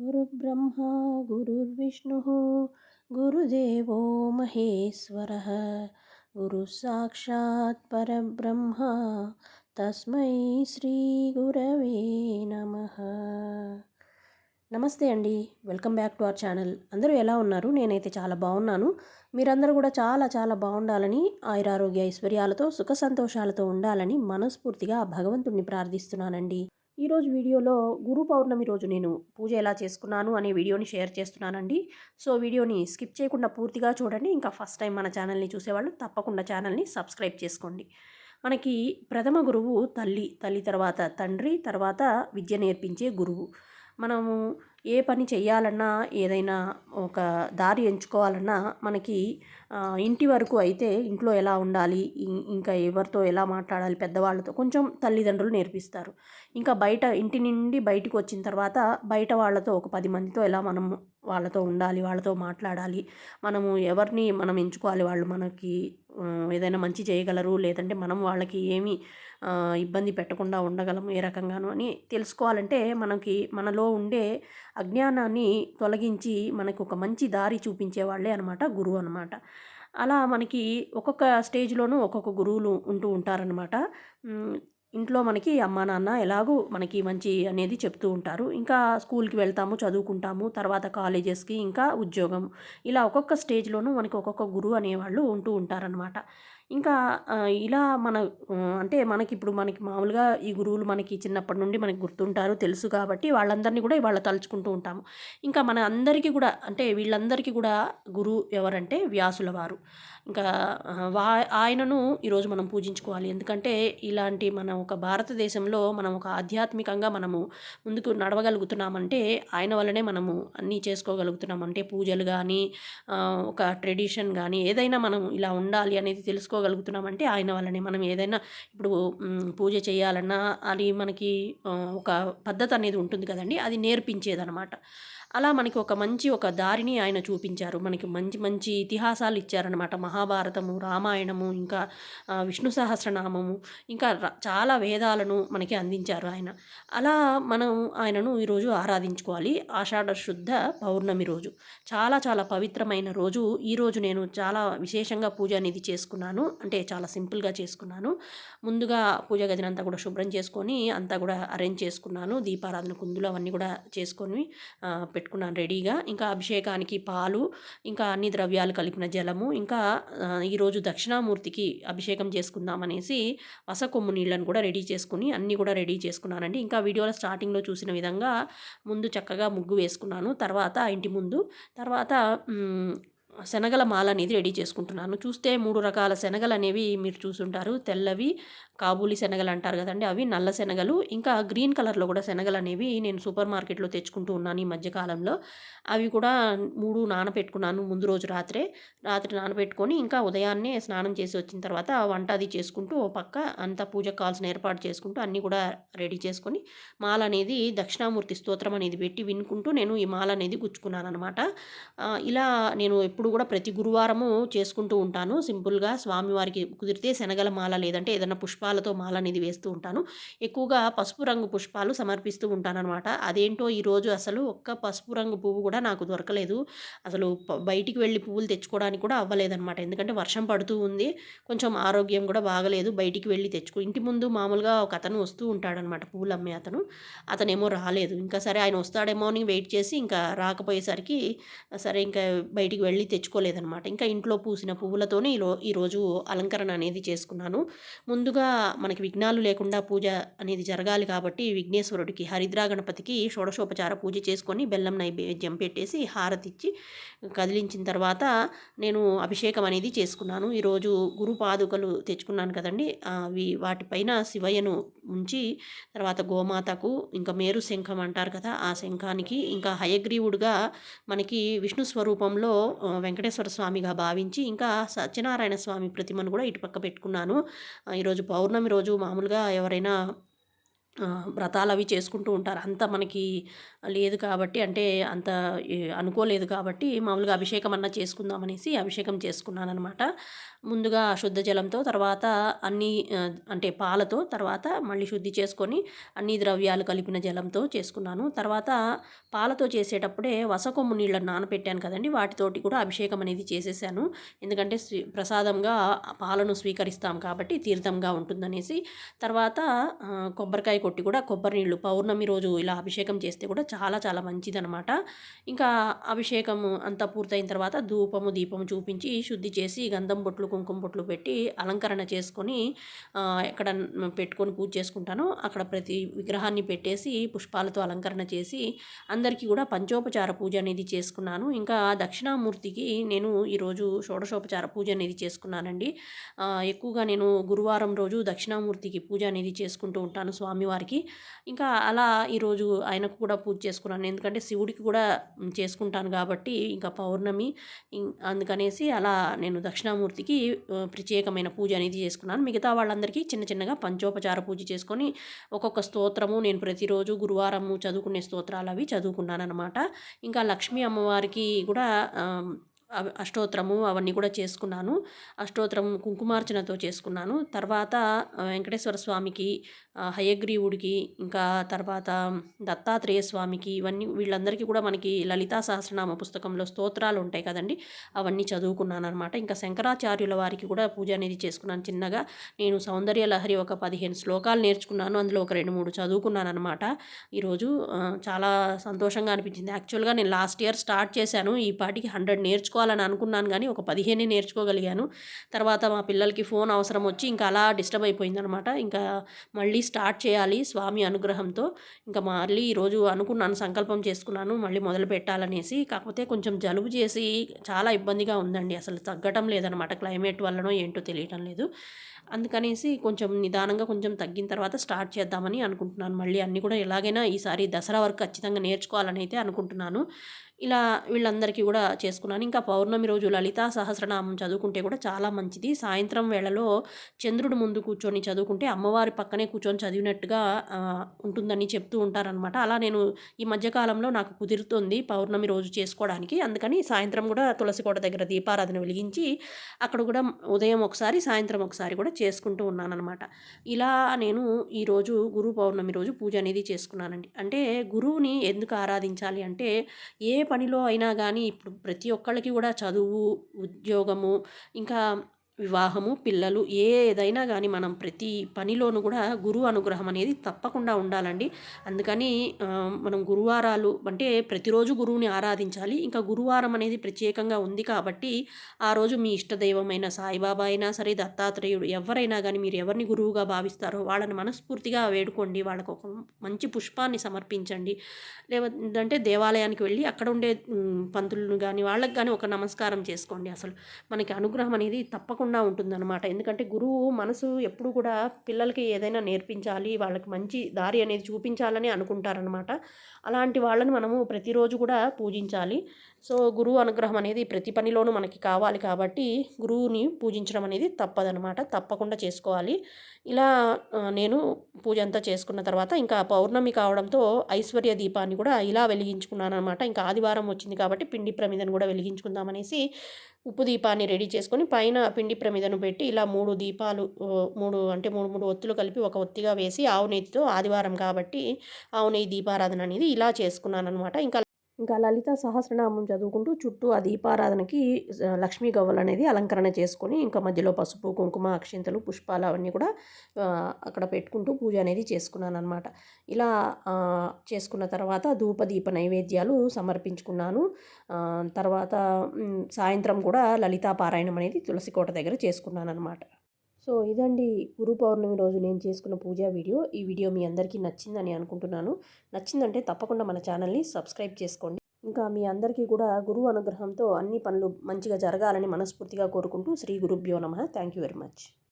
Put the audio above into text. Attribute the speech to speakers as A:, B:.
A: गुरुर्ब्रह्मा గురుదేవో మహేశ్వర గురు సాక్షాత్ పరబ్రహ్మ తస్మై శ్రీ గురవే నమ నమస్తే అండి welcome back to our channel అందరూ ఎలా ఉన్నారు నేనైతే చాలా బాగున్నాను మీరందరూ కూడా చాలా చాలా బాగుండాలని ఆయురారోగ్య ఐశ్వర్యాలతో సుఖ సంతోషాలతో ఉండాలని మనస్ఫూర్తిగా భగవంతుడిని ప్రార్థిస్తున్నానండి ఈరోజు వీడియోలో గురు పౌర్ణమి రోజు నేను పూజ ఎలా చేసుకున్నాను అనే వీడియోని షేర్ చేస్తున్నానండి సో వీడియోని స్కిప్ చేయకుండా పూర్తిగా చూడండి ఇంకా ఫస్ట్ టైం మన ఛానల్ని చూసేవాళ్ళు తప్పకుండా ఛానల్ని సబ్స్క్రైబ్ చేసుకోండి మనకి ప్రథమ గురువు తల్లి తల్లి తర్వాత తండ్రి తర్వాత విద్య నేర్పించే గురువు మనము ఏ పని చేయాలన్నా ఏదైనా ఒక దారి ఎంచుకోవాలన్నా మనకి ఇంటి వరకు అయితే ఇంట్లో ఎలా ఉండాలి ఇంకా ఎవరితో ఎలా మాట్లాడాలి పెద్దవాళ్ళతో కొంచెం తల్లిదండ్రులు నేర్పిస్తారు ఇంకా బయట ఇంటి నుండి బయటకు వచ్చిన తర్వాత బయట వాళ్ళతో ఒక పది మందితో ఎలా మనం వాళ్ళతో ఉండాలి వాళ్ళతో మాట్లాడాలి మనము ఎవరిని మనం ఎంచుకోవాలి వాళ్ళు మనకి ఏదైనా మంచి చేయగలరు లేదంటే మనం వాళ్ళకి ఏమి ఇబ్బంది పెట్టకుండా ఉండగలము ఏ రకంగానూ అని తెలుసుకోవాలంటే మనకి మనలో ఉండే అజ్ఞానాన్ని తొలగించి మనకు ఒక మంచి దారి చూపించేవాళ్ళే అనమాట గురువు అనమాట అలా మనకి ఒక్కొక్క స్టేజ్లోనూ ఒక్కొక్క గురువులు ఉంటూ ఉంటారనమాట ఇంట్లో మనకి అమ్మా నాన్న ఎలాగూ మనకి మంచి అనేది చెప్తూ ఉంటారు ఇంకా స్కూల్కి వెళ్తాము చదువుకుంటాము తర్వాత కాలేజెస్కి ఇంకా ఉద్యోగం ఇలా ఒక్కొక్క స్టేజ్లోనూ మనకి ఒక్కొక్క గురువు అనేవాళ్ళు ఉంటూ ఉంటారనమాట ఇంకా ఇలా మన అంటే మనకి ఇప్పుడు మనకి మామూలుగా ఈ గురువులు మనకి చిన్నప్పటి నుండి మనకి గుర్తుంటారు తెలుసు కాబట్టి వాళ్ళందరినీ కూడా ఇవాళ తలుచుకుంటూ ఉంటాము ఇంకా మన అందరికీ కూడా అంటే వీళ్ళందరికీ కూడా గురువు ఎవరంటే వ్యాసుల వారు ఇంకా వా ఆయనను ఈరోజు మనం పూజించుకోవాలి ఎందుకంటే ఇలాంటి మన ఒక భారతదేశంలో మనం ఒక ఆధ్యాత్మికంగా మనము ముందుకు నడవగలుగుతున్నామంటే ఆయన వల్లనే మనము అన్నీ చేసుకోగలుగుతున్నాం అంటే పూజలు కానీ ఒక ట్రెడిషన్ కానీ ఏదైనా మనం ఇలా ఉండాలి అనేది తెలుసుకో తెలుసుకోగలుగుతున్నామంటే ఆయన వల్లనే మనం ఏదైనా ఇప్పుడు పూజ చేయాలన్నా అది మనకి ఒక పద్ధతి అనేది ఉంటుంది కదండి అది నేర్పించేదనమాట అలా మనకి ఒక మంచి ఒక దారిని ఆయన చూపించారు మనకి మంచి మంచి ఇతిహాసాలు ఇచ్చారనమాట మహాభారతము రామాయణము ఇంకా విష్ణు సహస్రనామము ఇంకా చాలా వేదాలను మనకి అందించారు ఆయన అలా మనం ఆయనను ఈరోజు ఆరాధించుకోవాలి ఆషాఢ శుద్ధ పౌర్ణమి రోజు చాలా చాలా పవిత్రమైన రోజు ఈరోజు నేను చాలా విశేషంగా పూజ అనేది చేసుకున్నాను అంటే చాలా సింపుల్గా చేసుకున్నాను ముందుగా పూజ గదిని అంతా కూడా శుభ్రం చేసుకొని అంతా కూడా అరేంజ్ చేసుకున్నాను దీపారాధన కుందులు అవన్నీ కూడా చేసుకొని పెట్టు పెట్టుకున్నాను రెడీగా ఇంకా అభిషేకానికి పాలు ఇంకా అన్ని ద్రవ్యాలు కలిపిన జలము ఇంకా ఈరోజు దక్షిణామూర్తికి అభిషేకం చేసుకుందామనేసి వసకొమ్ము నీళ్ళను కూడా రెడీ చేసుకుని అన్నీ కూడా రెడీ చేసుకున్నానండి ఇంకా వీడియోలో స్టార్టింగ్లో చూసిన విధంగా ముందు చక్కగా ముగ్గు వేసుకున్నాను తర్వాత ఇంటి ముందు తర్వాత శనగల మాల అనేది రెడీ చేసుకుంటున్నాను చూస్తే మూడు రకాల శనగలు అనేవి మీరు చూసుంటారు తెల్లవి కాబూలి శనగలు అంటారు కదండి అవి నల్ల శనగలు ఇంకా గ్రీన్ కలర్లో కూడా శనగలు అనేవి నేను సూపర్ మార్కెట్లో తెచ్చుకుంటూ ఉన్నాను ఈ మధ్యకాలంలో అవి కూడా మూడు నానబెట్టుకున్నాను ముందు రోజు రాత్రే రాత్రి నానబెట్టుకొని ఇంకా ఉదయాన్నే స్నానం చేసి వచ్చిన తర్వాత వంట అది చేసుకుంటూ పక్క అంత పూజ కావాల్సిన ఏర్పాటు చేసుకుంటూ అన్నీ కూడా రెడీ చేసుకొని మాల అనేది దక్షిణామూర్తి స్తోత్రం అనేది పెట్టి వినుకుంటూ నేను ఈ మాల అనేది గుచ్చుకున్నాను అనమాట ఇలా నేను ఎప్పుడు ఎప్పుడు కూడా ప్రతి గురువారము చేసుకుంటూ ఉంటాను సింపుల్గా స్వామివారికి కుదిరితే శనగల మాల లేదంటే ఏదైనా పుష్పాలతో మాల అనేది వేస్తూ ఉంటాను ఎక్కువగా పసుపు రంగు పుష్పాలు సమర్పిస్తూ అనమాట అదేంటో ఈరోజు అసలు ఒక్క పసుపు రంగు పువ్వు కూడా నాకు దొరకలేదు అసలు బయటికి వెళ్ళి పువ్వులు తెచ్చుకోవడానికి కూడా అవ్వలేదన్నమాట ఎందుకంటే వర్షం పడుతూ ఉంది కొంచెం ఆరోగ్యం కూడా బాగలేదు బయటికి వెళ్ళి తెచ్చుకో ఇంటి ముందు మామూలుగా ఒక అతను వస్తూ ఉంటాడనమాట పువ్వులు అమ్మే అతను అతనేమో రాలేదు ఇంకా సరే ఆయన వస్తాడేమో అని వెయిట్ చేసి ఇంకా రాకపోయేసరికి సరే ఇంకా బయటికి వెళ్ళి తెచ్చుకోలేదనమాట ఇంకా ఇంట్లో పూసిన పువ్వులతోనే ఈరో ఈరోజు అలంకరణ అనేది చేసుకున్నాను ముందుగా మనకి విఘ్నాలు లేకుండా పూజ అనేది జరగాలి కాబట్టి విఘ్నేశ్వరుడికి హరిద్రా గణపతికి షోడశోపచార పూజ చేసుకొని బెల్లం నైవేద్యం పెట్టేసి హారతిచ్చి కదిలించిన తర్వాత నేను అభిషేకం అనేది చేసుకున్నాను ఈరోజు గురు పాదుకలు తెచ్చుకున్నాను కదండి అవి వాటిపైన శివయ్యను ఉంచి తర్వాత గోమాతకు ఇంకా మేరు శంఖం అంటారు కదా ఆ శంఖానికి ఇంకా హయగ్రీవుడుగా మనకి విష్ణు స్వరూపంలో వెంకటేశ్వర స్వామిగా భావించి ఇంకా సత్యనారాయణ స్వామి ప్రతిమను కూడా ఇటుపక్క పెట్టుకున్నాను ఈరోజు పౌర్ణమి రోజు మామూలుగా ఎవరైనా వ్రతాలు అవి చేసుకుంటూ ఉంటారు అంత మనకి లేదు కాబట్టి అంటే అంత అనుకోలేదు కాబట్టి మామూలుగా అభిషేకం అన్నా చేసుకుందామనేసి అభిషేకం చేసుకున్నాను అనమాట ముందుగా శుద్ధ జలంతో తర్వాత అన్ని అంటే పాలతో తర్వాత మళ్ళీ శుద్ధి చేసుకొని అన్ని ద్రవ్యాలు కలిపిన జలంతో చేసుకున్నాను తర్వాత పాలతో చేసేటప్పుడే వసకొమ్ము నీళ్ళను నానపెట్టాను కదండి వాటితోటి కూడా అభిషేకం అనేది చేసేసాను ఎందుకంటే ప్రసాదంగా పాలను స్వీకరిస్తాం కాబట్టి తీర్థంగా ఉంటుందనేసి తర్వాత కొబ్బరికాయ కొట్టి కూడా కొబ్బరి నీళ్ళు పౌర్ణమి రోజు ఇలా అభిషేకం చేస్తే కూడా చాలా చాలా మంచిది అనమాట ఇంకా అభిషేకం అంతా పూర్తయిన తర్వాత ధూపము దీపము చూపించి శుద్ధి చేసి గంధం బొట్లు కుంకుమ బొట్లు పెట్టి అలంకరణ చేసుకొని ఎక్కడ పెట్టుకొని పూజ చేసుకుంటాను అక్కడ ప్రతి విగ్రహాన్ని పెట్టేసి పుష్పాలతో అలంకరణ చేసి అందరికీ కూడా పంచోపచార పూజ అనేది చేసుకున్నాను ఇంకా దక్షిణామూర్తికి నేను ఈరోజు షోడశోపచార పూజ అనేది చేసుకున్నానండి ఎక్కువగా నేను గురువారం రోజు దక్షిణామూర్తికి పూజ అనేది చేసుకుంటూ ఉంటాను స్వామివారి వారికి ఇంకా అలా ఈరోజు ఆయనకు కూడా పూజ చేసుకున్నాను ఎందుకంటే శివుడికి కూడా చేసుకుంటాను కాబట్టి ఇంకా పౌర్ణమి అందుకనేసి అలా నేను దక్షిణామూర్తికి ప్రత్యేకమైన పూజ అనేది చేసుకున్నాను మిగతా వాళ్ళందరికీ చిన్న చిన్నగా పంచోపచార పూజ చేసుకొని ఒక్కొక్క స్తోత్రము నేను ప్రతిరోజు గురువారము చదువుకునే స్తోత్రాలు అవి చదువుకున్నాను అనమాట ఇంకా లక్ష్మీ అమ్మవారికి కూడా అష్టోత్తరము అవన్నీ కూడా చేసుకున్నాను అష్టోత్తరం కుంకుమార్చనతో చేసుకున్నాను తర్వాత వెంకటేశ్వర స్వామికి హయగ్రీవుడికి ఇంకా తర్వాత దత్తాత్రేయ స్వామికి ఇవన్నీ వీళ్ళందరికీ కూడా మనకి లలితా సహస్రనామ పుస్తకంలో స్తోత్రాలు ఉంటాయి కదండి అవన్నీ చదువుకున్నాను అనమాట ఇంకా శంకరాచార్యుల వారికి కూడా పూజ అనేది చేసుకున్నాను చిన్నగా నేను సౌందర్య లహరి ఒక పదిహేను శ్లోకాలు నేర్చుకున్నాను అందులో ఒక రెండు మూడు చదువుకున్నాను అనమాట ఈరోజు చాలా సంతోషంగా అనిపించింది యాక్చువల్గా నేను లాస్ట్ ఇయర్ స్టార్ట్ చేశాను ఈ పాటికి హండ్రెడ్ నేర్చుకో నేర్చుకోవాలని అనుకున్నాను కానీ ఒక పదిహేనే నేర్చుకోగలిగాను తర్వాత మా పిల్లలకి ఫోన్ అవసరం వచ్చి ఇంకా అలా డిస్టర్బ్ అయిపోయిందనమాట ఇంకా మళ్ళీ స్టార్ట్ చేయాలి స్వామి అనుగ్రహంతో ఇంకా మళ్ళీ ఈరోజు అనుకున్నాను సంకల్పం చేసుకున్నాను మళ్ళీ మొదలు పెట్టాలనేసి కాకపోతే కొంచెం జలుబు చేసి చాలా ఇబ్బందిగా ఉందండి అసలు తగ్గటం లేదనమాట క్లైమేట్ వల్లనో ఏంటో తెలియటం లేదు అందుకనేసి కొంచెం నిదానంగా కొంచెం తగ్గిన తర్వాత స్టార్ట్ చేద్దామని అనుకుంటున్నాను మళ్ళీ అన్నీ కూడా ఎలాగైనా ఈసారి దసరా వరకు ఖచ్చితంగా నేర్చుకోవాలని అయితే అనుకుంటున్నాను ఇలా వీళ్ళందరికీ కూడా చేసుకున్నాను ఇంకా పౌర్ణమి రోజు లలిత సహస్రనామం చదువుకుంటే కూడా చాలా మంచిది సాయంత్రం వేళలో చంద్రుడు ముందు కూర్చొని చదువుకుంటే అమ్మవారి పక్కనే కూర్చొని చదివినట్టుగా ఉంటుందని చెప్తూ ఉంటారనమాట అలా నేను ఈ మధ్యకాలంలో నాకు కుదురుతుంది పౌర్ణమి రోజు చేసుకోవడానికి అందుకని సాయంత్రం కూడా తులసి కోట దగ్గర దీపారాధన వెలిగించి అక్కడ కూడా ఉదయం ఒకసారి సాయంత్రం ఒకసారి కూడా చేసుకుంటూ ఉన్నానన్నమాట ఇలా నేను ఈరోజు గురు పౌర్ణమి రోజు పూజ అనేది చేసుకున్నానండి అంటే గురువుని ఎందుకు ఆరాధించాలి అంటే ఏ పనిలో అయినా కానీ ఇప్పుడు ప్రతి ఒక్కళ్ళకి కూడా చదువు ఉద్యోగము ఇంకా వివాహము పిల్లలు ఏదైనా కానీ మనం ప్రతి పనిలోనూ కూడా గురువు అనుగ్రహం అనేది తప్పకుండా ఉండాలండి అందుకని మనం గురువారాలు అంటే ప్రతిరోజు గురువుని ఆరాధించాలి ఇంకా గురువారం అనేది ప్రత్యేకంగా ఉంది కాబట్టి ఆ రోజు మీ ఇష్టదైవమైన సాయిబాబా అయినా సరే దత్తాత్రేయుడు ఎవరైనా కానీ మీరు ఎవరిని గురువుగా భావిస్తారో వాళ్ళని మనస్ఫూర్తిగా వేడుకోండి వాళ్ళకు ఒక మంచి పుష్పాన్ని సమర్పించండి లేదంటే దేవాలయానికి వెళ్ళి అక్కడ ఉండే పంతులను కానీ వాళ్ళకి కానీ ఒక నమస్కారం చేసుకోండి అసలు మనకి అనుగ్రహం అనేది తప్పకుండా తప్పకుండా ఉంటుందన్నమాట ఎందుకంటే గురువు మనసు ఎప్పుడు కూడా పిల్లలకి ఏదైనా నేర్పించాలి వాళ్ళకి మంచి దారి అనేది చూపించాలని అనుకుంటారనమాట అలాంటి వాళ్ళని మనము ప్రతిరోజు కూడా పూజించాలి సో గురువు అనుగ్రహం అనేది ప్రతి పనిలోనూ మనకి కావాలి కాబట్టి గురువుని పూజించడం అనేది తప్పదనమాట తప్పకుండా చేసుకోవాలి ఇలా నేను పూజ అంతా చేసుకున్న తర్వాత ఇంకా పౌర్ణమి కావడంతో ఐశ్వర్య దీపాన్ని కూడా ఇలా వెలిగించుకున్నాను అనమాట ఇంకా ఆదివారం వచ్చింది కాబట్టి పిండి ప్రమిదను కూడా వెలిగించుకుందామనేసి ఉప్పు దీపాన్ని రెడీ చేసుకొని పైన పిండి ప్రమిదను పెట్టి ఇలా మూడు దీపాలు మూడు అంటే మూడు మూడు ఒత్తులు కలిపి ఒక ఒత్తిగా వేసి ఆవు నెయ్యితో ఆదివారం కాబట్టి ఆవు నెయ్యి దీపారాధన అనేది ఇలా చేసుకున్నాను అనమాట ఇంకా ఇంకా లలిత సహస్రనామం చదువుకుంటూ చుట్టూ ఆ దీపారాధనకి లక్ష్మీ గవ్వలు అనేది అలంకరణ చేసుకొని ఇంకా మధ్యలో పసుపు కుంకుమ అక్షింతలు పుష్పాలు అవన్నీ కూడా అక్కడ పెట్టుకుంటూ పూజ అనేది చేసుకున్నాను అనమాట ఇలా చేసుకున్న తర్వాత ధూపదీప నైవేద్యాలు సమర్పించుకున్నాను తర్వాత సాయంత్రం కూడా లలితా పారాయణం అనేది తులసి కోట దగ్గర చేసుకున్నాను అనమాట సో ఇదండి గురు పౌర్ణమి రోజు నేను చేసుకున్న పూజా వీడియో ఈ వీడియో మీ అందరికీ నచ్చిందని అనుకుంటున్నాను నచ్చిందంటే తప్పకుండా మన ఛానల్ని సబ్స్క్రైబ్ చేసుకోండి ఇంకా మీ అందరికీ కూడా గురువు అనుగ్రహంతో అన్ని పనులు మంచిగా జరగాలని మనస్ఫూర్తిగా కోరుకుంటూ శ్రీ గురుభ్యో నమ థ్యాంక్ యూ వెరీ మచ్